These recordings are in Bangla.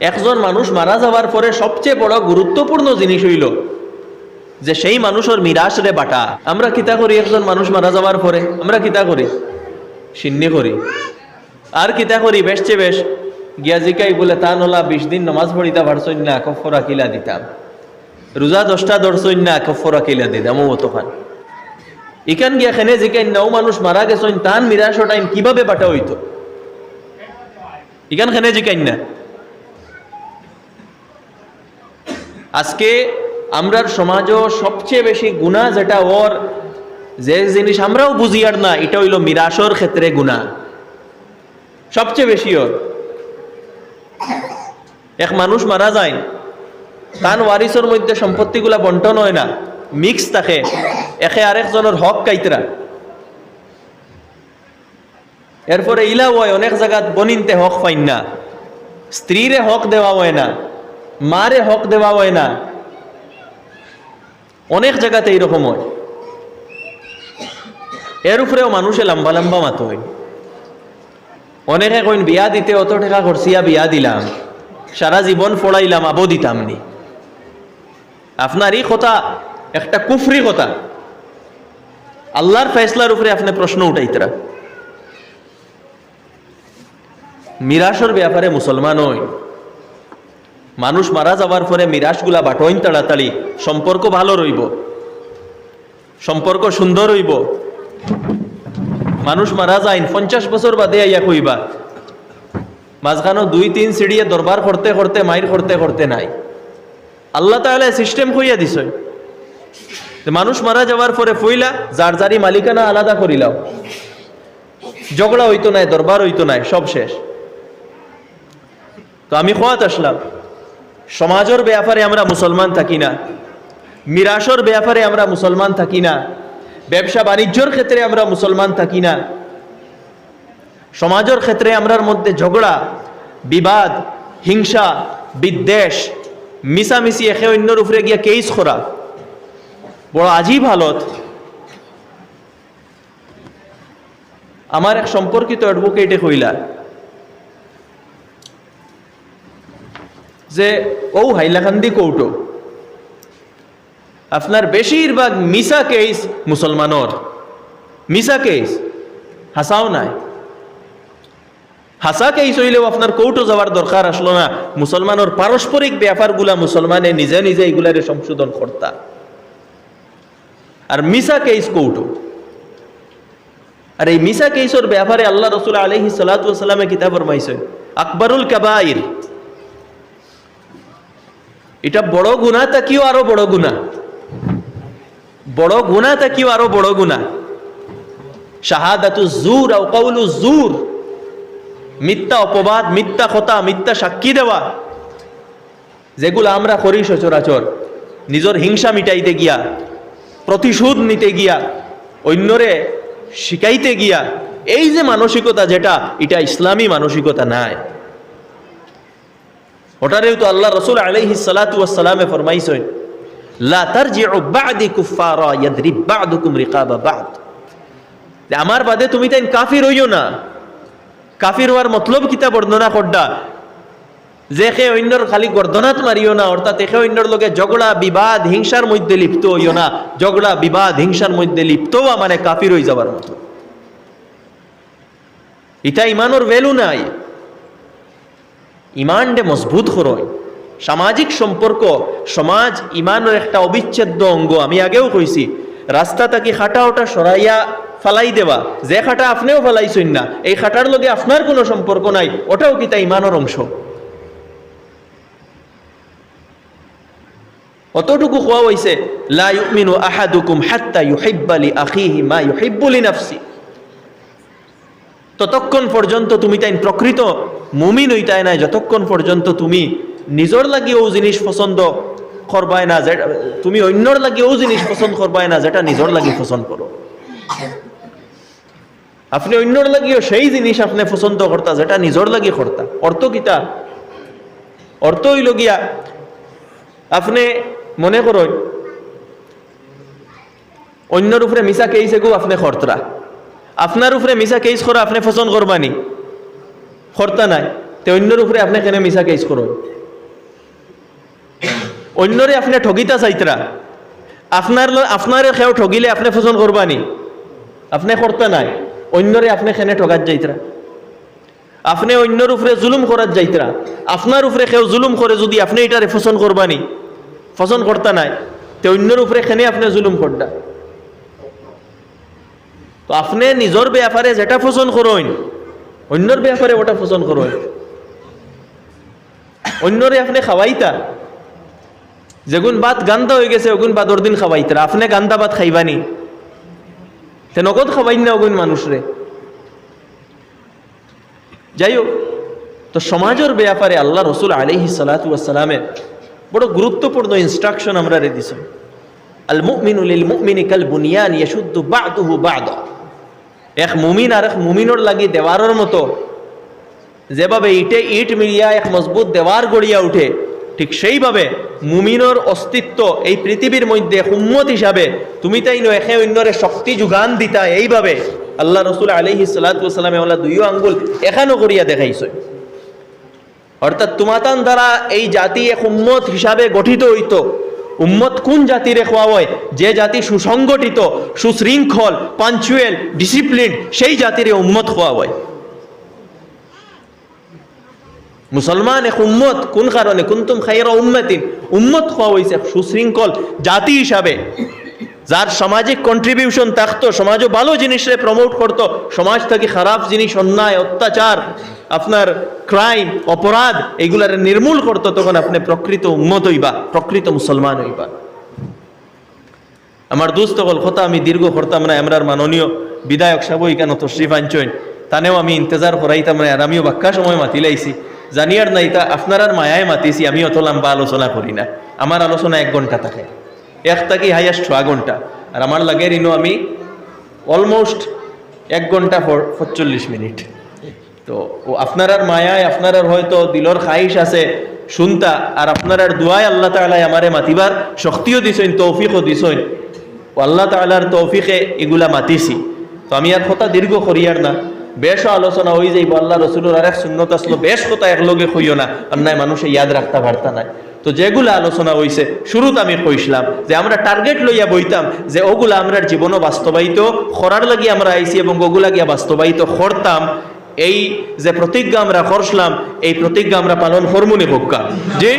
একজন মানুষ মারা যাওয়ার পরে সবচেয়ে বড় গুরুত্বপূর্ণ জিনিস হইল যে সেই মানুষের মিরাস রে বাটা। আমরা কিতা করি একজন মানুষ মারা যাওয়ার পরে? আমরা কিতা করি? সিন্নি করি। আর কিতা করি? বেশ গিয়া জিকাই বলে, তা নলা বিশ দিন নমাজ পড়িতা পারছই না, কফরা কিলা দিতাম। রোজা দশটা ধরছই না, কফরা কিলা দিতাম। ও তখন ইকান গিয়া খেনে জিকাই, নাও মানুষ মারা গেছইন তান মিরাস টাইম কীভাবে বাটা হইতো? ইখান খেনে জিকাই না। আজকে আমরার সমাজও সবচেয়ে বেশি গুণা যেটা ওর, যে জিনিস আমরাও বুঝি আর না, এটা হইল মিরাসর ক্ষেত্রে গুণা সবচেয়ে বেশি ওর। এক মানুষ মারা যায় তান ওয়ারিসর মধ্যে সম্পত্তিগুলা বন্টন হয় না, মিক্স থাকে, একে আরেকজনের হক কাইতরা। এরপরে ইলা হয়, অনেক জায়গাত বনিনতে হক পাইন না, স্ত্রীরে হক দেওয়া হয় না। মারে হক দেওয়া হয় না। অনেক জায়গাতে এইরকম হয়। এর উপরেও মানুষে লম্বা লম্বা মাতো হয়। অনেকে কইন, বিয়া দিতে অত টাকা খরচিয়া বিয়া দিলাম। সারা জীবন ফড়াইলাম, আবো দিতাম নি। আপনার এই কথা, একটা কুফরি কথা। আল্লাহর ফেসলার উপরে আপনি প্রশ্ন উঠাইতরা। মিরাসর ব্যাপারে মুসলমান হই। মানুষ মারা যাওয়ার পরে মিরাসগুলা বাটইন তাড়াতাড়ি। সম্পর্ক ভালো রইব। সম্পর্ক সুন্দর হইব মানুষ মারা যায় পঞ্চাশ বছর বাদে আইয়া কইবা। মাঝখানো দুই, তিন সিঁড়িয়ে দরবার করতে করতে, মাইর করতে করতে নাই। আল্লাহ তাহলে সিস্টেম কইয়া দিছ। মানুষ মারা যাওয়ার পরে ফইলা, যার যারি মালিকানা আলাদা করিলাও ঝগড়া হইতো নাই, দরবার হইতো নাই, সব শেষ। তো আমি খোয়াত আসলাম। সমাজের ব্যাপারে আমরা মুসলমান থাকি না। মিরাসর ব্যাপারে আমরা মুসলমান থাকি না। ব্যবসা বাণিজ্যর ক্ষেত্রে আমরা মুসলমান থাকি না। সমাজের ক্ষেত্রে আমরার মধ্যে ঝগড়া, বিবাদ, হিংসা, বিদ্বেষ, মিশামিশি একে অন্যর উপরে গিয়া কেইস করা বড় আজীব হালত। আমার এক সম্পর্কিত অ্যাডভোকেটে কইলা যে ও হাইলাকান্দি কৌটো। আপনার বেশিরভাগ মিসা কেস মুসলমানর। মিসা কেস, হাসাও নাই। হাসা কেস হইলেও আপনার কৌটো যাওয়ার দরকার আসলো না। মুসলমানের পারস্পরিক ব্যাপারগুলা মুসলমানে নিজে নিজে এগুলারে সংশোধন করতা। আর মিসা কেস কৌটো। আর এই মিসা কেসর ব্যাপারে আল্লাহ রসুল আলহি সালাতামে কিতাব ফরমাইছে, আকবরুল কাবাইর। এটা বড় গুণা তা কিও আরও বড় গুণা বড় গুণা তা কিও আরও বড় গুণা শাহাদাতু জুর আও মিথ্যা অপবাদ, মিথ্যা কথা, মিথ্যা সাক্ষী দেওয়া। যেগুলো আমরা করি সচরাচর। নিজের হিংসা মিটাইতে গিয়া, প্রতিশোধ নিতে গিয়া, অন্যরে শিখাইতে গিয়া, এই যে মানসিকতা যেটা, এটা ইসলামী মানসিকতা নাই। ওটারেও তো আল্লাহ রসুল আলাইহি সালাতু ওয়াসসালামে ফরমাইছেন আমার বাদে তুমি তাই কাফির হইও না। কাফির হওয়ার মতলব কিতা বর্ণনা করডা যে সে অন্যর খালি গর্দনাত মারিও না, অর্থাৎ এখে অন্যর লগে ঝগড়া, বিবাদ, হিংসার মধ্যে লিপ্ত হইও না। ঝগড়া, বিবাদ, হিংসার মধ্যে লিপ্তও মানে কাফির হয়ে যাবার মতো। এটা ইমানোর ভ্যালু নাই। ইমানডে মজবুত করয় সামাজিক সম্পর্ক, সমাজ, ইমানের একটা অবিচ্ছেদ্য অঙ্গ। আমি আগেও কইছি, রাস্তা তাকে খাটা ওটা সরাইয়া ফালাই দেওয়া। যে খাটা আপনিও ফালাইছেন না, এই খাটার লগে আপনার কোনো সম্পর্ক নাই, ওটাও কি তা ইমানের অংশ? অতটুকু কোয়া হইছে, লা ইউমিনু আহাদুকুম হাত্তা ইউহিব্বা লি আখিহি মা ইউহিব্বু লি নাফসি। ততক্ষণ পর্যন্ত তুমি তাই প্রকৃত মুমিন হইতাই নাই, যতক্ষণ পর্যন্ত তুমি নিজর লাগি ও জিনিস পছন্দ করবাই না, যে তুমি অন্যর লাগি ও জিনিস পছন্দ করবাই না, যেটা নিজর লাগি পছন্দ করো। আপনি অন্যর লাগিও সেই জিনিস আপনি পছন্দ করতা যেটা নিজর লাগি করতা অর্থ কিতা? অর্থ হইল গিয়া, আপনি মনে করো অন্যর উপরে মিশা কেইছে গো আপনি খরতরা আপনার উপরে মিশা কেস করা আপনি পছন্দ করবানি খরতা নাই, তে অন্যর উপরে আপনি কেন মিশা কেস করো? অন্যরে আপনি ঠগিতা চাইতরা, আপনার আপনারে কেউ ঠগিলে আপনি পছন্দ করবানি, আপনি করতে নাই, অন্যরে আপনি কেনে ঠগাত যাইতরা? আপনি অন্যর উপরে জুলুম করার যাইতরা, আপনার উপরে কেউ জুলুম করে যদি আপনি এটারে পছন্দ করবানি পছন্দ করতে নাই, তে অন্যর উপরে কেনে আপনি জুলুম করডা তো আপনি নিজের ব্যাপারে যেটা পছন্দ করইন অন্যর ব্যাপারে ওটা পছন্দ করইন অন্যরে আপনি খাওয়াইতা যেগুন বাত গান্দা হয়ে গেছে ওগুন বাদর দিন খাওয়াইতা আপনি গান্দা ভাত খাইবানি তে নগদ খাওয়াইন না ওগুন মানুষরে যাই হোক তো সমাজের ব্যাপারে আল্লাহ রসুল আলহি সালাতামের বড় গুরুত্বপূর্ণ ইনস্ট্রাকশন আমরা রে দিছ। আল মুমিনুল মুমিনি কাল বুনিয়ান ইয়াশুদ্দু বাদুহু বাদা। এক মুমিন আর এক মুমিনর লাগি দেওয়ারের মতো। যেভাবে ইটে ইট মিলিয়া এক মজবুত দেওয়ার গড়িয়া উঠে, ঠিক সেইভাবে মুমিনর অস্তিত্ব এই পৃথিবীর মধ্যে উম্মত হিসাবে তুমি তাই নো একে অন্যরে শক্তি যোগান দিতা, এইভাবে আল্লাহ রসুল আলহি সালাতামে ওলা দুইও আঙ্গুল এখানো করিয়া দেখাইছ। অর্থাৎ তোমাতান দ্বারা এই জাতি এক উম্মত হিসাবে গঠিত হইত। উম্মত কোন জাতি খোয়া হয়? যে জাতি সুসংগঠিত, সুশৃঙ্খল পাঞ্চুয়েল ডিসিপ্লিন সেই জাতিরে উম্মত খোয়া হয়। মুসলমান এক উম্মত, কোন কারণে? কুন্তুম খাইরা উম্মতিন। উম্মত খোয়া হয়েছে সুশৃঙ্খল জাতি হিসাবে। যার সামাজিক কন্ট্রিবিউশন থাকতো, সমাজও ভালো জিনিসে প্রমোট করতো, সমাজ থেকে খারাপ জিনিস, অন্যায়, অত্যাচার, আপনার ক্রাইম অপরাধ, এগুলার নির্মূল করতো, তখন আপনি প্রকৃত উম্মত হইবা, প্রকৃত মুসলমান হইবা। আমার দুস্থ কল কথা আমি দীর্ঘ করতাম না আমরার মাননীয় বিধায়ক সাবই কেন তশরিফ আনছইন তানেও আমি ইন্তজার করাইতাম না, আর আমিও বাক্কা সময় মাতিলাইছি। জানিয়ার নাই তা আপনার মায়ায় মাতিছি, আমি অত লম্বা আলোচনা করি না। আমার আলোচনা এক ঘণ্টা থাকে। এক থাকি হাইয়েস্ট ছয় ঘণ্টা। আর আমার লাগে রিনো, আমি অলমোস্ট এক ঘণ্টা পঁচল্লিশ মিনিট তো ও আপনার আর মায়ায় আপনার আর হয়তো দিলর খাইশ আছে, শুনতা, আর আপনার আর দুয়ায় আল্লাহ তালাই আমারে মাতিবার শক্তিও দিছেন, তৌফিকও দিছেন। আল্লাহ তালার তৌফিকে এগুলা মাতিছি। তো আমি আর কথা দীর্ঘ করিয়ার না। বেশ আলোচনা হয়ে যাইব, আল্লাহ রসুলের এক শূন্যতা আসলো, বেশ কথা একলগে হইও না, অন্যায় মানুষে ইয়াদ রাখতে পারতা না তো যেগুলো আলোচনা হয়েছে শুরুতে আমি কইসলাম যে আমরা টার্গেট লইয়া বইতাম যে ওগুলা আমরা জীবনও বাস্তবায়িত করার লাগি আমরা আইছি এবং ওগুলা গিয়া বাস্তবায়িত করতাম। এই যে প্রতিজ্ঞা আমরা করছিলাম, এই প্রতিজ্ঞা আমরা পালন হরমুনি ভোক্কা। জি?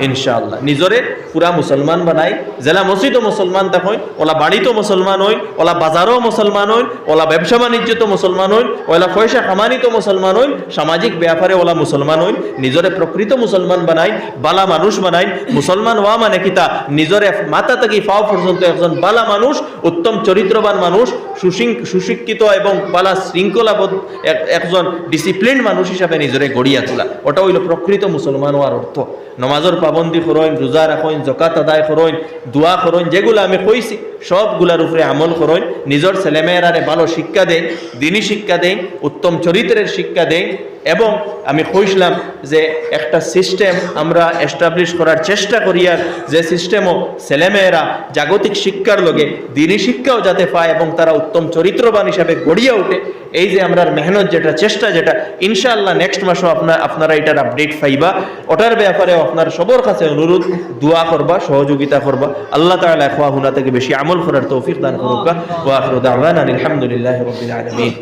ইনশাআল্লাহ। নিজরে পুরা মুসলমান বানাই। জেলা মসজিদও মুসলমান তখন ওলা বাড়িতেও মুসলমান হইন ওলা বাজারও মুসলমান হইন ওলা ব্যবসা বাণিজ্যত মুসলমান হইন ওলা পয়সা কামানিত মুসলমান হইন সামাজিক ব্যাপারে ওলা মুসলমান হইন নিজরে প্রকৃত মুসলমান বানাই, বালা মানুষ বানাই, মুসলমান হওয়া মানে কিতা নিজরে মাথা থেকে পাও পর্যন্ত একজন বালা মানুষ, উত্তম চরিত্রবান মানুষ, সুশৃং- সুশিক্ষিত এবং বালা শৃঙ্খলাবদ্ধ এক- একজন ডিসিপ্লিন মানুষ হিসাবে নিজরে গড়িয়া তোলা। ওটা হইল প্রকৃত মুসলমান হওয়ার অর্থ। নমাজর পাবন্দি করইন রোজা রাখইন জকাত আদায় করইন দোয়া করইন যেগুলো আমি কইছি সবগুলার উপরে আমল করইন নিজের ছেলেমেয়েরারে ভালো শিক্ষা দেন, দিনী শিক্ষা দেন, উত্তম চরিত্রের শিক্ষা দেন, এবং আমি কইছিলাম যে একটা সিস্টেম আমরা এস্টাবলিশ করার চেষ্টা করিয়ার যে সিস্টেমও ছেলেমেয়েরা জাগতিক শিক্ষার লগে দিনী শিক্ষাও যাতে পায় এবং তারা উত্তম চরিত্রবান হিসাবে গড়িয়া ওঠে, এই যে আমরা মেহনত যেটা চেষ্টা, যেটা ইনশাআল্লাহ নেক্সট মাসও আপনার আপনারা এটার আপডেট পাইবা। ওটার ব্যাপারে আপনার সবার কাছে অনুরোধ, দোয়া করবা, সহযোগিতা করবা। আল্লাহ তাআলা খোয়া হুনা থেকে বেশি আমল করার তৌফিক দান করুকা ওয়া আখিরু দাওয়ানা আলহামদুলিল্লাহি রাব্বিল আলামিন।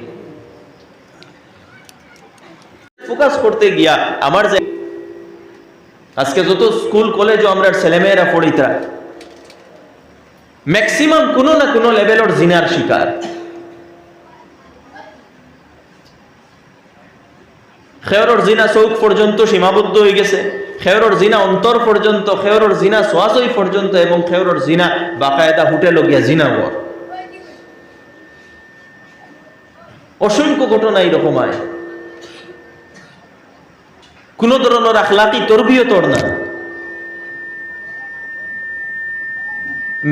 ফোকাস করতে গিয়া আমার যে আজকে যত স্কুল, কলেজও আমরা ছেলেমেয়েরা পড়িতরা ম্যাক্সিমাম কোনো না কোনো লেভেলের জিনার শিকার। খেয়রর জিনা চৌক পর্যন্ত সীমাবদ্ধ হয়ে গেছে। খেয়রর জিনা অন্তর পর্যন্ত, খেয়রর জিনা সোয়াশই পর্যন্ত এবং খেয়রর জিনা বাকায়দা হুটে লগিয়া জিনা বর অসংখ্য ঘটনা এইরকম হয় কোনো ধরনের আখলাকি তরবিয়তর না।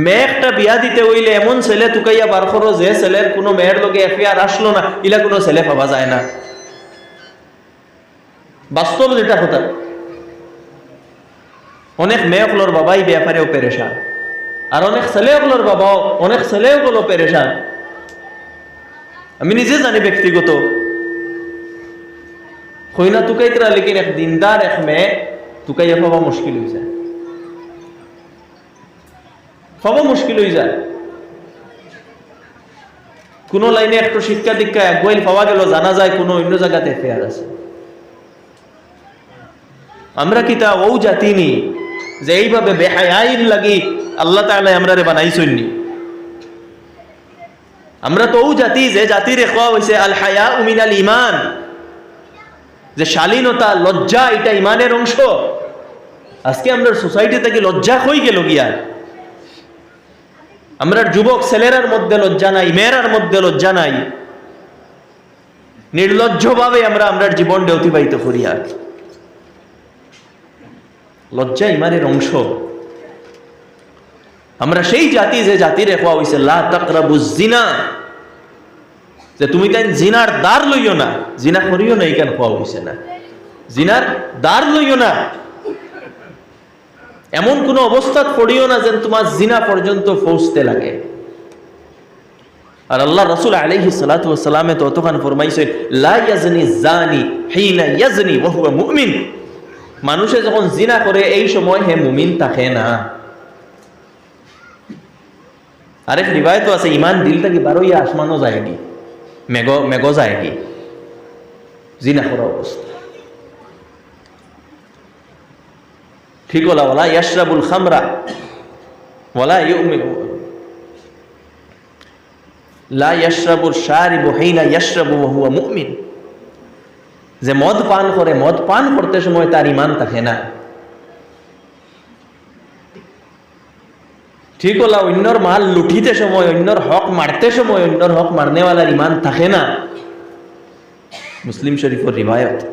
মেয়ে একটা বিয়া দিতে হইলে এমন ছেলে তুকাইয়া বার করো যে ছেলের কোনো মেয়ের লগে এফিয়ার আসলো না, ইলা কোনো ছেলে পাওয়া যায় না। বাস্তব যেটা কথা অনেক মেয়েগুলোর বাবাই ব্যাপারেও পেরেশান, আর অনেক ছেলেগুলোর বাবাও, অনেক ছেলেগুলো পেরেশান। আমি নিজে জানি ব্যক্তিগত। হই না তুকাইতরা লেকিন এক দিনদার এক মেয়ে তুকাইয়া পাওয়া মুশকিল হয়ে যায়। পাওয়া মুশকিল হয়ে যায়। কোনো লাইনে একটু শিক্ষা দীক্ষা, এক বইল পাওয়া গেল, জানা যায় কোনো অন্য জায়গাতে ফেয়ার আছে। আমরা কি তা ও জাতি নি? যে এইভাবে বেহায়াইন লাগি আল্লাহ তাআলা আমরা রে বানাইছইনি। আমরা তো ও জাতি, যে জাতির খোয়া হয়েছে আল হায়া উমিনাল ইমান যে শালীনতা, লজ্জা, এটা ইমানের অংশ। আজকে আমরা সোসাইটি থেকে লজ্জা হয়ে গেল গিয়া? আমরা যুবক ছেলেরার মধ্যে লজ্জা নাই, মেয়েরার মধ্যে লজ্জা নাই। নির্লজ্জভাবে আমরা আমরা জীবনটা অতিবাহিত করি আর লজ্জা ইমানের অংশ। আমরা সেই জাতি যে জাতির হয়েছে যে তুমি জিনার দ্বার লইও না? জিনা করিও না এইখান খোয়া হয়েছে না? জিনার দ্বার লইও না। এমন কোন অবস্থা পড়িও না যেন তোমার জিনা পর্যন্ত পৌঁছতে লাগে। আর আল্লাহ রসুল আলহি সালাতামে তো অতখান ফরমাইছে ইয়াজনি মুমিন। মানুষে যখন জিনা করে, এই সময় হে মুমিন থাকে না। আরেক রিবায়ত আছে, ইমান দিল কি বারো ইয়া আসমানও যায়নি মেঘ মেঘ যায়নি জিনা করা অবস্থা। ঠিক ওলা ওলা ইয়াশরাবুল খামরা ওলা লা ইয়াশরাবুল শারিবু হিনা ইয়াশরাবু ওয়া হুয়া মুমিন। যে মদ পান করে, মদ পান করতে সময় তার ইমান থাকে না। ঠিক হলা, অন্যর মাল লুঠিতে সময়, অন্যর হক মারতে সময়, অন্যর হক মারনেওয়ালার ইমান থাকে না। মুসলিম শরীফের রিবায়ত।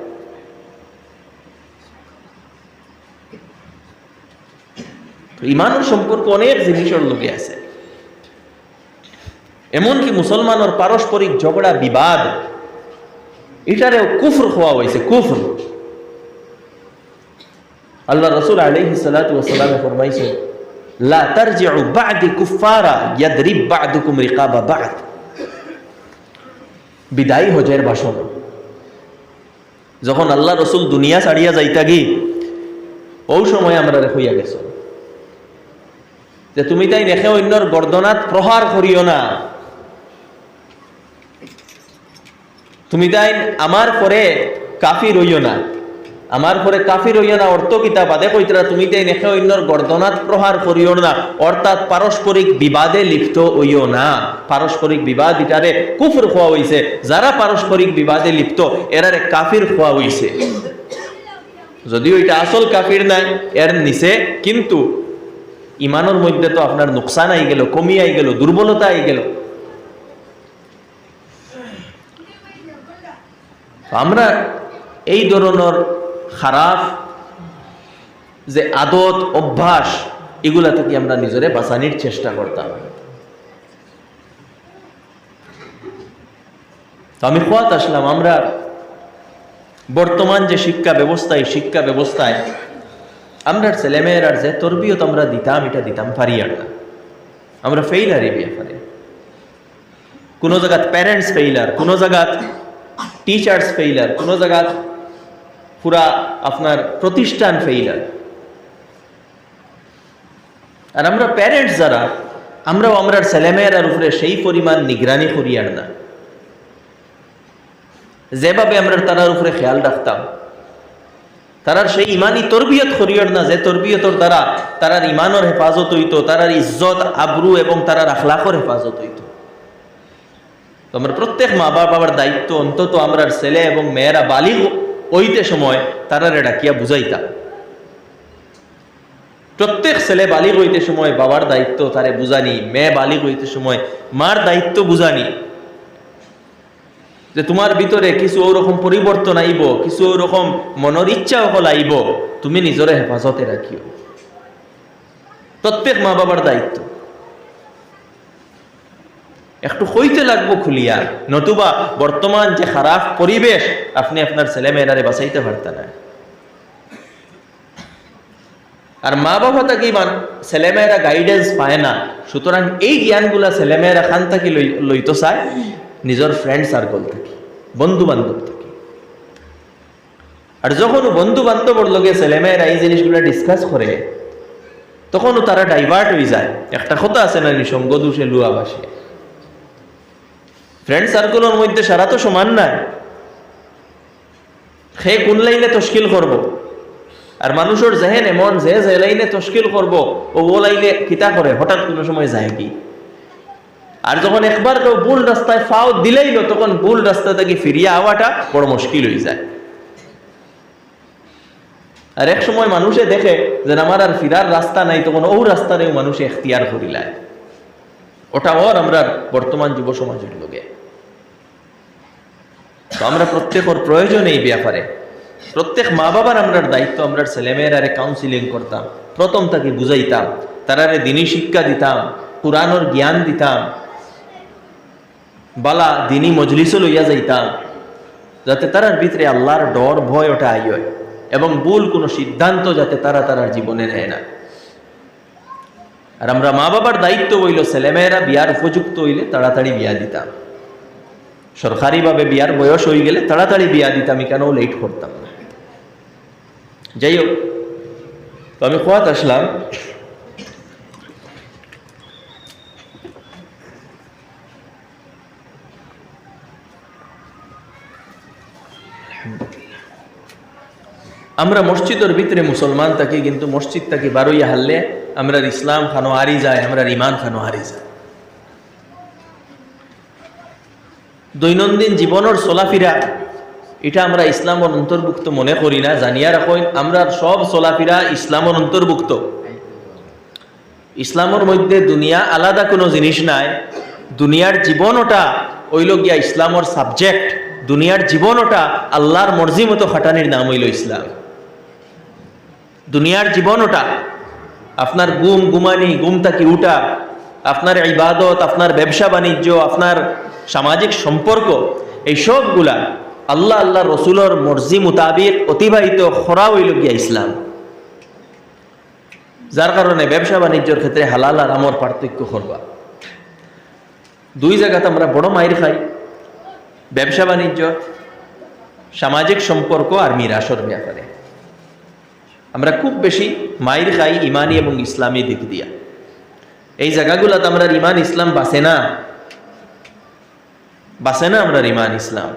ইমানের সম্পর্ক অনেক জিনিসের লোকে আছে। এমনকি মুসলমানের পারস্পরিক ঝগড়া, বিবাদ এটারে কুফর খোয়া হয়েছে, কুফর। আল্লাহ রসুল আলাইহি সালাতু ফরমাইছে বিদায়ী ভাষণ। যখন আল্লাহ রসুল দুনিয়া ছাড়িয়া যাইতা গি, ও সময় আমরা হইয়া গেছ। যে তুমি তাই দেখে অন্যর গর্দনাত প্রহার করিও না। তুমি তাই আমার পরে কাফি রইও না। আমার পরে কাফি রইও না, অর্থ কিতা বাদে কইতরা তুমি তাই দেখে অন্যর গর্দনাত প্রহার করিও না। অর্থাৎ পারস্পরিক বিবাদে লিপ্ত হইও না। পারস্পরিক বিবাদ ইটারে কুফর খোয়া হইছে। যারা পারস্পরিক বিবাদে লিপ্ত, এরারে কাফির খোয়া হইছে। যদিও এটা আসল কাফির নাই, এর নিচে কিন্তু ইমানের মধ্যে তো আপনার নোকসান আই গেল, কমি আই গেল, দুর্বলতা আই গেল। আমরা এই ধরনের খারাপ যে আদত, অভ্যাস, এগুলা থেকে আমরা নিজরে বাঁচানির চেষ্টা করতাম। তো আমি খোয়াত আসলাম, আমরা বর্তমান যে শিক্ষা ব্যবস্থা, এই শিক্ষা ব্যবস্থায় আমরা ছেলেমেয়ের যে তরবিয়ত আমরা দিতাম, এটা দিতাম পারি আর না। আমরা ফেইলার এই ব্যাপারে কোনো জায়গাত প্যারেন্টস ফেইলার কোনো জায়গাত টিচার্স ফেইলার কোনো জায়গাত পুরা আপনার প্রতিষ্ঠান ফেইলার আর আমরা প্যারেন্টস যারা, আমরাও আমরা ছেলেমেয়েরার উপরে সেই পরিমাণ নিগরানি করি আর না। যেভাবে আমরা তারার উপরে খেয়াল রাখতাম, তারার সেই ইমানি তরবিয়ত করিয়র না, যে তরবিয়তর দ্বারা তারার ইমানের হেফাজত হইতো, তারার ইজ্জত, আবরু এবং তারার আখলাকর হেফাজত হইতো। তো আমরা প্রত্যেক মা বাবার দায়িত্ব অন্তত আমরা ছেলে এবং মেয়েরা বালিগ ওইতে সময় তারার ডাকিয়া বুঝাইতাম প্রত্যেক ছেলে বালিগ হইতে সময় বাবার দায়িত্ব তারে বুঝানি, মেয়ে বালিগ হইতে সময় মার দায়িত্ব বুঝানি। যে তোমার ভিতরে কিছু ওরকম পরিবর্তন আইব, কিছু ওরকম মনের ইচ্ছা হল আইব, তুমি নিজরে হেফাজতে রাখিও। প্রত্যেক মা বাবার দায়িত্ব। একটু হইতে লাগবো খুলিয়া। নতুবা বর্তমান যে খারাপ পরিবেশ, আপনি আপনার ছেলে মেয়েরারে বাঁচাইতে পারতেন আর মা বাবা তাকে ছেলেমেয়েরা গাইডেন্স পায় না। সুতরাং এই জ্ঞানগুলা ছেলেমেয়েরা খান থাকি লইতো চায়, নিজের ফ্রেন্ড সার্কল থেকে বন্ধু বান্ধব থেকে। আর যখন বন্ধু বান্ধবর লগে ছেলেমেয়েরা এই জিনিসগুলো ডিসকাস করে, তখনও তারা ডাইভার্ট হয়ে যায়। একটা কথা আছে না, নিসঙ্গ দোষে লুয়া বাসে ফ্রেন্ড সার্কেলের মধ্যে সারা তো সমান নাই। সে কোন লাইনে তশকিল করব? আর মানুষের জেহেন এমন যে যে লাইনে তশকিল করব, ও ও লাইনে কিতা করে? হঠাৎ কোনো সময় যায় কি? আর যখন একবার কেউ ভুল রাস্তায় ফাও দিলেইল, তখন ভুল রাস্তা থেকে ফিরিয়ে আওয়াটা বড় মুশকিল হয়ে যায়। আর এক সময় মানুষে দেখে যে আমার আর ফিরার রাস্তা নাই, তখন ও রাস্তারেও মানুষে এখতিয়ার করিলায়। ওটা ওর, আমরা বর্তমান যুব সমাজের লোকে। তো আমরা প্রত্যেকের প্রয়োজন এই ব্যাপারে। প্রত্যেক মা বাবার আমরা দায়িত্ব, আমরা ছেলেমেয়েরারে কাউন্সিলিং করতাম, প্রথম তাকে বুঝাইতাম তারারে দিনী শিক্ষা দিতাম পুরানোর জ্ঞান দিতাম, বালা দিনী মজলিসও লইয়া যাইতাম, যাতে তারার ভিতরে আল্লাহর ডর, ভয় ওটা আই হয়, এবং ভুল কোনো সিদ্ধান্ত যাতে তারা তারার জীবনে নেয় না। আর আমরা মা বাবার দায়িত্ব হইল ছেলেমেয়েরা বিয়ার উপযুক্ত হইলে তাড়াতাড়ি বিয়া দিতাম। সরকারিভাবে বিয়ার বয়স হয়ে গেলে তাড়াতাড়ি বিয়া দিতাম কেন লেট করতাম না? যাই হোক তো আমি খোয়াত আসলাম। আমরা মসজিদের ভিতরে মুসলমান থাকি, কিন্তু মসজিদ থাকি বারোইয়া হারলে আমরা ইসলাম খানো হারি যায় আমরা ইমান খানো হারি যায়। দৈনন্দিন জীবনের চলাফিরা, এটা আমরা ইসলামর অন্তর্ভুক্ত মনে করি না, জানিয়া রাখুন আমরা সব চলাফিরা ইসলামর অন্তর্ভুক্ত। ইসলামের মধ্যে দুনিয়া আলাদা কোনো জিনিস নাই, দুনিয়ার জীবন ওটা ওইল গিয়া ইসলামর সাবজেক্ট দুনিয়ার জীবন ওটা আল্লাহর মর্জি মতো খাটানির নাম হইল ইসলাম। দুনিয়ার জীবন ওটা আপনার গুম গুমানি গুম তাকি উঠা? আপনার ইবাদত, আপনার ব্যবসা বাণিজ্য, আপনার সামাজিক সম্পর্ক, এই সবগুলা আল্লাহ আল্লাহ রসুলর মর্জি মোতাবিক অতিবাহিত খরা হইল গিয়া ইসলাম। যার কারণে ব্যবসা বাণিজ্যের ক্ষেত্রে হালাল আর আমর পার্থক্য করবা। দুই জায়গাতে আমরা বড় মায়ের খাই। ব্যবসা বাণিজ্য, সামাজিক সম্পর্ক আর মিরাসর ব্যাপারে। আমরা খুব বেশি মায়ের খাই ইমানি এবং ইসলামী দিক দিয়া। এই জায়গাগুলোতে আমরা ইমান ইসলাম বাসে না। বাসে না আমরা ইমান ইসলাম।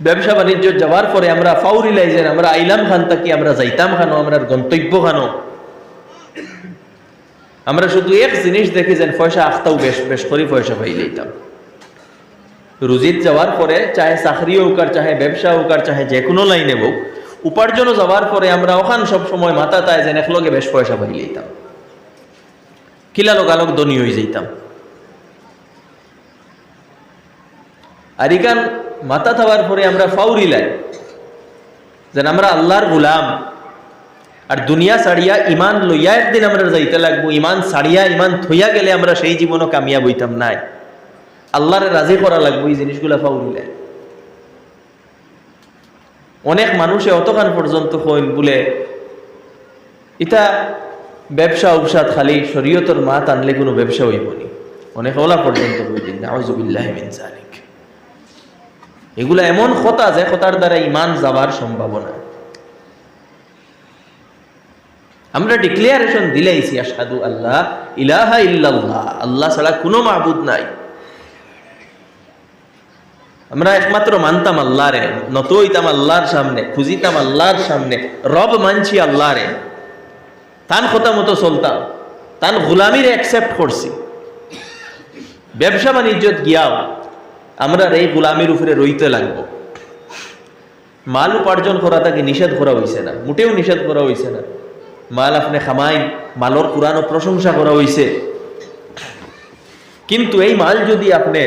ব্যবসা বাণিজ্য যাওয়ার পরে আমরা ফাউরিলাইজের, আমরা আইলাম খান থাকি, আমরা যাইতাম খানো, আমরা গন্তব্য খানো। আমরা শুধু এক জিনিস দেখি যে পয়সা আখতাও বেশ বেশ করে পয়সা পাই লইতাম। রুজিত যাওয়ার পরে, চাহে চাকরি হোক আর চাহে ব্যবসা হোক আর চাহে যে কোনো লাইনে হোক উপার্জনও যাওয়ার পরে আমরা ওখান সব সময় মাথা তায় যেন একলগে বেশ পয়সা পাই লইতাম। কিলা লোকালোক ধনী হয়ে যাইতাম। আর ইকান মাথা থাবার পরে আমরা ফাউরি লাই। যেন আমরা আল্লাহর গুলাম। আর দুনিয়া ছাড়িয়া ইমান লইয়া একদিন আমরা যাইতে লাগবো ইমান ছাড়িয়া ইমান থইয়া গেলে আমরা সেই জীবনও কামিয়া বইতাম নাই। আল্লাহরে রাজি করা লাগবো এই জিনিসগুলা ফাউরি লাই। অনেক মানুষে অতখান পর্যন্ত হইন বলে ইটা ব্যবসা উবসাদ খালি শরীয়তর মাত আনলে কোনো ব্যবসা হইবনি অনেক ওলা পর্যন্ত হইতেন এগুলা এমন কথা যে কথার দ্বারা ইমান যাবার সম্ভাবনা। আমরা ডিক্লেয়ারেশন দিলেইছি আসাদু আল্লাহ ইলাহা ইল্লাল্লাহ। আল্লাহ ছাড়া কোনো মাহবুদ নাই। আমরা একমাত্র মানতাম আল্লাহরে নত হইতাম আল্লাহর সামনে, খুঁজিতাম আল্লাহর সামনে, রব মানছি আল্লাহরে। তান কথা মতো চলতাম, তান গোলামির অ্যাকসেপ্ট করছি। ব্যবসা বাণিজ্যত গিয়াও আমরা এই গোলামির উপরে রইতে লাগব। মাল উপার্জন করা তাকে নিষেধ করা হয়েছে না, মোটেও নিষেধ করা হয়েছে না। মাল আপনি খামাইন মালর পুরানো প্রশংসা করা হয়েছে কিন্তু এই মাল যদি আপনি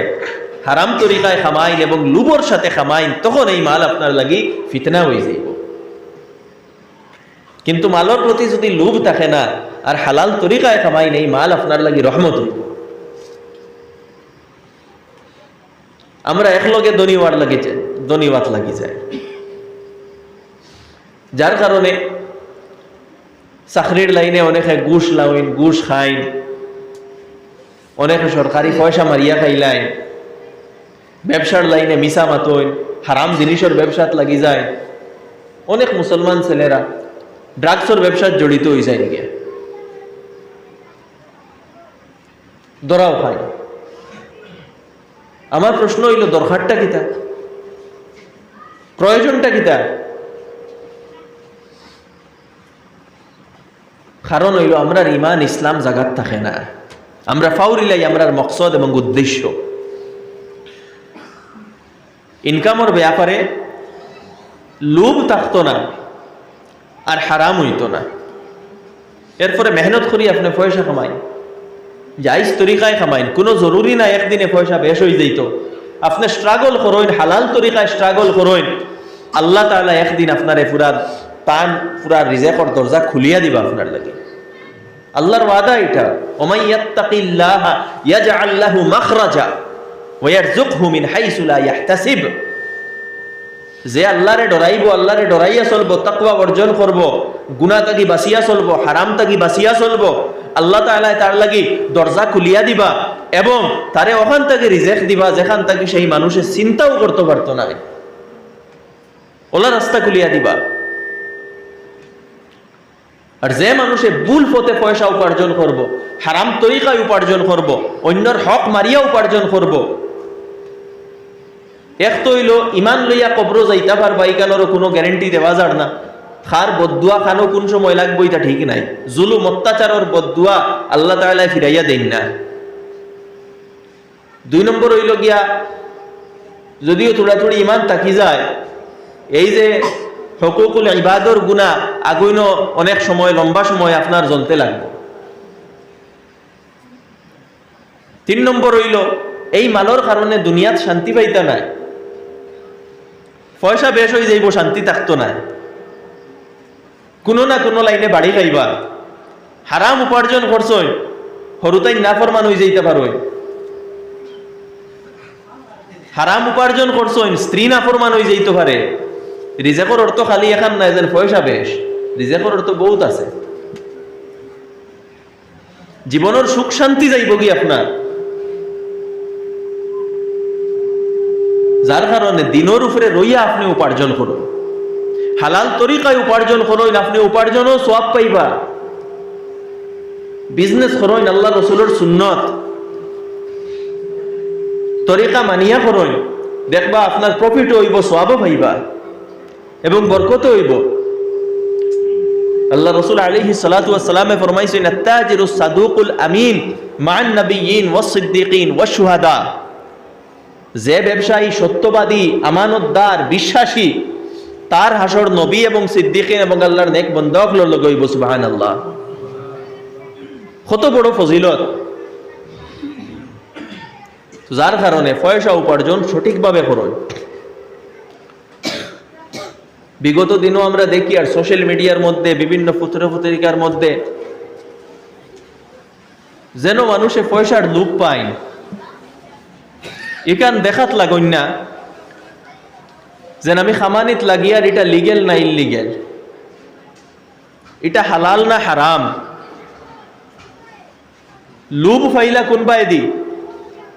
হারাম তরিকায় খামাইন এবং লুবর সাথে খামাইন, তখন এই মাল আপনার লাগি ফিতনা হয়ে যাইব। কিন্তু মালর প্রতি যদি লোভ থাকে না, আর হালাল তরিকায় খামাইন, এই মাল আপনার লাগি রহমত হইব। আমরা একলগে দনিওয়ার লাগি যায় দনিওয়াত লাগি যায়। যার কারণে চাকরির লাইনে অনেকে ঘুষ লাউইন, ঘুষ খাইন, অনেকে সরকারি পয়সা মারিয়া খাইলাইন। ব্যবসার লাইনে মিশা মাতইন, হারাম জিনিসের ব্যবসাত লাগি যায়। অনেক মুসলমান ছেলেরা ড্রাগসের ব্যবসাত জড়িত হয়ে যায় নাকি দরাও খায়। আমার প্রশ্ন হইল দরকারটা কিতা? প্রয়োজনটা কিতা? কারণ হইল, আমরার ইমান ইসলাম জাগাত থাকে না। আমরা ফাউরিলাই আমরার মকসদ এবং উদ্দেশ্য। ইনকামর ব্যাপারে লোভ থাকতো না আর হারাম হইত না। এরপরে মেহনত করি আপনি পয়সা কামাই। যাইস তরিকায় কামাইন কোনো জরুরি না একদিনে পয়সা বেশ হয়ে যাইত। আপনি স্ট্রাগল করইন হালাল তরিকায় স্ট্রাগল করইন আল্লাহ তাআলা একদিন আপনার পুরা তান পুরা রিজেকর দরজা খুলিয়া দিবা আপনার লাগে। আল্লাহর ওয়াদা এটা। ওমাই ইয়াত্তাকিল্লাহ ইয়াজআল লাহু মাখরাজা। ওয়া ইয়ারযুকহু মিন ইয়াহতাসিব। যে আল্লাহরে ডরাইব, আল্লাহরে ডরাইয়া চলব, তাকওয়া অর্জন করব, গুনাহ তাকি বাঁচিয়া চলব, হারাম তাকি বাঁচিয়া চলব, আল্লাহ তাআলা তার লাগি দরজা খুলিয়া দিবা এবং তারে ওখান থেকে রিজেক্ট দিবা, যেখান থেকে সেই মানুষে চিন্তাও করতে পারতো না। ওলা রাস্তা খুলিয়া দিবা। আর যে মানুষে ভুল পথে পয়সা উপার্জন করব, হারাম তরিকায় উপার্জন করব, অন্যর হক মারিয়া উপার্জন করব এক তো হইল, ইমান লইয়া কবর যাইতা পারবা ইকানোরও কোনো গ্যারেন্টি দেওয়া যার না। খার বদুয়া খানো কোন সময় লাগবো এটা ঠিক নাই। জুলুম, অত্যাচারর বদুয়া আল্লাহ তাআলা ফিরাইয়া দেন না। দুই নম্বর হইল গিয়া, যদিও থোড়া থোড়ি ইমান তাকি যায়, এই যে হকুকুল ইবাদর গুণা আগুইন অনেক সময়, লম্বা সময় আপনার জ্বলতে লাগবে। তিন নম্বর হইল, এই মালর কারণে দুনিয়াত শান্তি পাইতা নাই। পয়সা বেশ হয়ে যাইব, শান্তি থাকতো না। কোনো না কোনো লাইনে বাড়ি খাইবা। হারাম উপার্জন করছই সরুতাই না ফরমান হয়ে যাইতে পারোই। হারাম উপার্জন করছই, স্ত্রী না ফরমান হয়ে যাইতে পারে। রিজেকর অর্থ খালি এখান নাই যেন পয়সা বেশ, রিজেকর অর্থ বহুত আছে। জীবনের সুখ শান্তি যাইব কি আপনার? যার কারণে দিনের উপরে রইয়া আপনি উপার্জন করুন। হালাল তরিকায় উপার্জন করুন, আপনি উপার্জনও সব পাইবা। বিজনেস করুন, আল্লাহ রসুলের সুন্নত। তরিকা মানিয়া করুন, দেখবা আপনার প্রফিট হইব সবও পাইবা এবং বরকত হইব। আল্লাহ রসুল আলিহি সালাতামে ফরমাইছেন, আত্তাজিরুস সাদুকুল আমিন মান নবিয়িন ওয়াস সিদ্দিকিন ওয়াস শুহাদা। যে ব্যবসায়ী সত্যবাদী, আমানতদার, বিশ্বাসী, তার হাসর নবী এবং সিদ্দিকিন এবং আল্লাহর নেক বন্ধক লগইব সুবাহান আল্লাহ কত বড় ফজিলত। যার কারণে পয়সা উপার্জন সঠিকভাবে করুন। বিগত দিনও আমরা দেখি আর সোশ্যাল মিডিয়ার মধ্যে, বিভিন্ন পুত্র পত্রিকার মধ্যে, যেন মানুষে পয়সার লুপ পায় এখান দেখাত লাগন না। যেন আমি খামানিত লাগিয়ার এটা লিগেল না ইলিগেল এটা হালাল না হারাম। লুব ফাইলা কোনবাই দি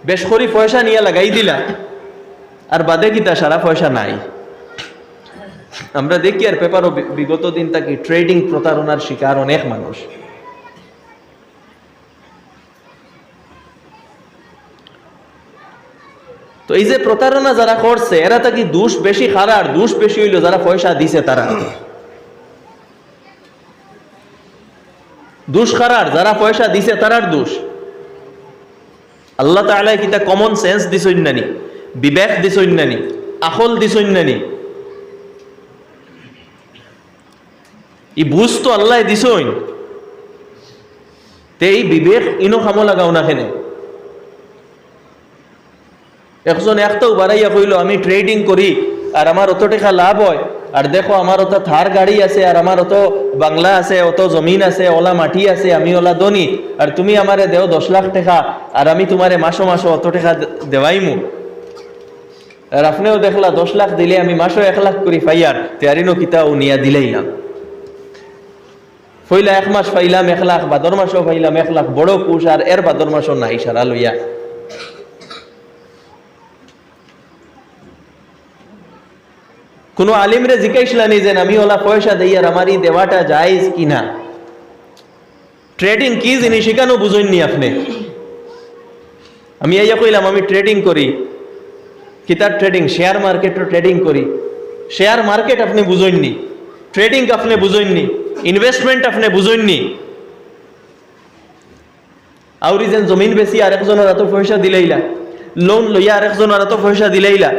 বেশ করি পয়সা নিয়ে লাগাই দিলা। আর বাদে কিতা সারা পয়সা নাই? আমরা দেখি আর পেপারও বিগত দিন তাকে ট্রেডিং প্রতারণার শিকার অনেক মানুষ। তো এই যে প্রতারণা যারা করছে, এরা তাকে দুষ বেশি খারার দুষ বেশি হইল যারা পয়সা দিছে তারা? দুষ খারার যারা পয়সা দিছে তারার দোষ? আল্লাহ তাআলা কিতা কমন সেন্স দিছইন নানি? বিবেক দিছইন নানি? আখল দিছইন নানি? ই বুঝ তো আল্লাহ দিছইন তে এই বিবেক ইনো খামো লাগাও না কেনে? একজন একটাও বাড়াইয়া কইল, আমি ট্রেডিং করি, আর আমার অত টাকা লাভ হয়। আর দেখো, আমার অত থার গাড়ি আছে, আর আমার অত বাংলা আছে, অত জমিন আছে ওলা মাটি আছে, আমি ওলা দনি আর তুমি আমারে দেও দশ লাখ টাকা, আর আমি তোমারে মাসো মাসো অত টাকা দেওয়াইমু। আর আপনিও দেখলা, দশ লাখ দিলে আমি মাসও এক লাখ করি ফাইয়ার তেয়ারিনো কিতাও নিয়া দিলেই না। ফইলা এক মাস ফাইলাম এক লাখ, বাদর মাসও ফাইলাম এক লাখ, বড় কুশ, আর এর বাদর মাসও নাই সারা লইয়া। কোনো আলিমরে জিজ্ঞাসলানি যে আমি ওলা পয়সা দেই আর আমার এই দেওয়াটা জায়েজ কিনা ট্রেডিং কি জিনিস সেখানেও বুঝেননি আপনি। আমি এই কইলাম, আমি ট্রেডিং করি। কিতার ট্রেডিং শেয়ার মার্কেটও ট্রেডিং করি। শেয়ার মার্কেট আপনি বুঝেননি। ট্রেডিং আপনি বুঝেননি। ইনভেস্টমেন্ট আপনি বুঝেননি। আউরি যেন জমিন বেশি আরেকজনের এত পয়সা দিলেইলা। লোন লইয়া আরেকজনের এত পয়সা দিলেইলা।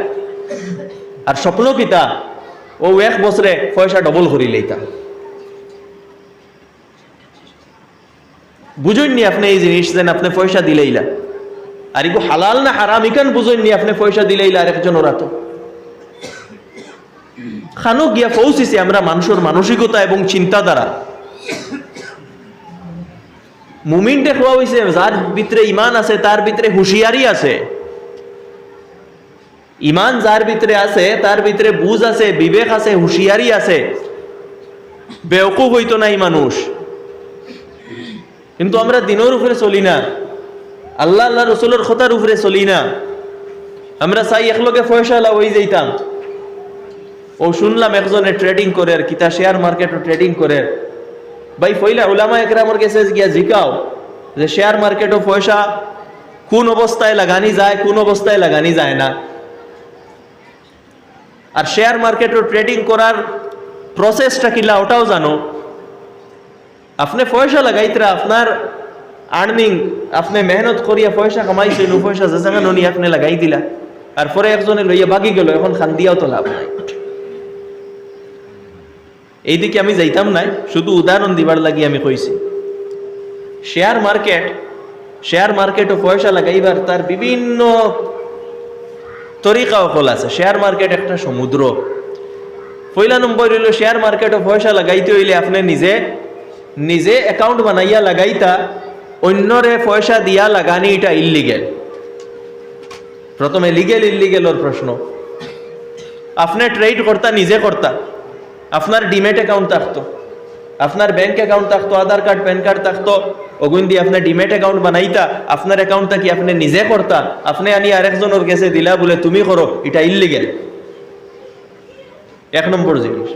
আর স্বপ্ন কিতা ও এক বছরে পয়সা ডবল করিলেইতা বুঝেননি আপনি এই জিনিস যেন আপনি পয়সা দিলেইলা আর এগো হালাল না হারাম ইকান বুঝেননি আপনি পয়সা দিলেইলা আরেকজন ওরা তো। খানো গিয়া পৌঁছিছি আমরা মানুষের মানসিকতা এবং চিন্তাধারা। মুমিনটে খোয়া হয়েছে যার ভিতরে ইমান আছে, তার ভিতরে হুঁশিয়ারি আছে। ইমান যার ভিতরে আছে তার ভিতরে বুঝ আছে, বিবেক আছে হুঁশিয়ারি আছে। বেওকুফ হইতো নাই মানুষ। কিন্তু আমরা দিনের উপরে চলি না। আল্লাহ আল্লাহ রসুলের খতার উপরে চলি না। আমরা চাই একলগে পয়সা হয়ে যাইতাম। ও, শুনলাম একজনে ট্রেডিং করে আর কিতা শেয়ার মার্কেটও ট্রেডিং করে ভাই ফইলা উলামা একরামর কাছে গিয়া জিকাও যে শেয়ার মার্কেটও পয়সা কোন অবস্থায় লাগানি যায়, কোন অবস্থায় লাগানি যায় না। আর শেয়ার মার্কেটও ট্রেডিং করার প্রসেসটা কিলা ওটাও জানো? আপনি পয়সা লাগাইতরা, আপনার আর্নিং আপনি মেহনত করিয়া পয়সা কামাইছেন ও পয়সা যেসাঙ্গা ননি আপনি লাগাই দিলা। আর পরে একজনে লইয়া বাগি গেল, এখন খান দিয়াও তো লাভ নাই। এইদিকে আমি যাইতাম নাই, শুধু উদাহরণ দিবার লাগি আমি কইছি। শেয়ার মার্কেট শেয়ার মার্কেটও পয়সা লাগাইবার তার বিভিন্ন তরিকা অকল আছে। শেয়ার মার্কেট একটা সমুদ্র। পয়লা নম্বর হইল শেয়ার মার্কেটও পয়সা লাগাইতে হইলে আপনি নিজে নিজে অ্যাকাউন্ট বানাইয়া লাগাইতা, অন্যরে পয়সা দিয়া লাগানি এটা ইল্লিগেল প্রথমে লিগেল ইল্লিগেলর প্রশ্ন। আপনি ট্রেড করতা, নিজে করতা। আপনার ডিমেট অ্যাকাউন্ট থাকতো। আপনার ব্যাংক অ্যাকাউন্ট থাকতো, আধার কার্ড প্যান কার্ড থাকতো, ওগুন দিয়ে আপনার ডিমেট অ্যাকাউন্ট বানাইতা, আপনার অ্যাকাউন্টটা কি আপনি নিজে করতা? আপনি আনি আরেকজনের কাছে দিলা, বলে তুমি করো, এটা ইল্লিগেল এক নম্বর জিনিস।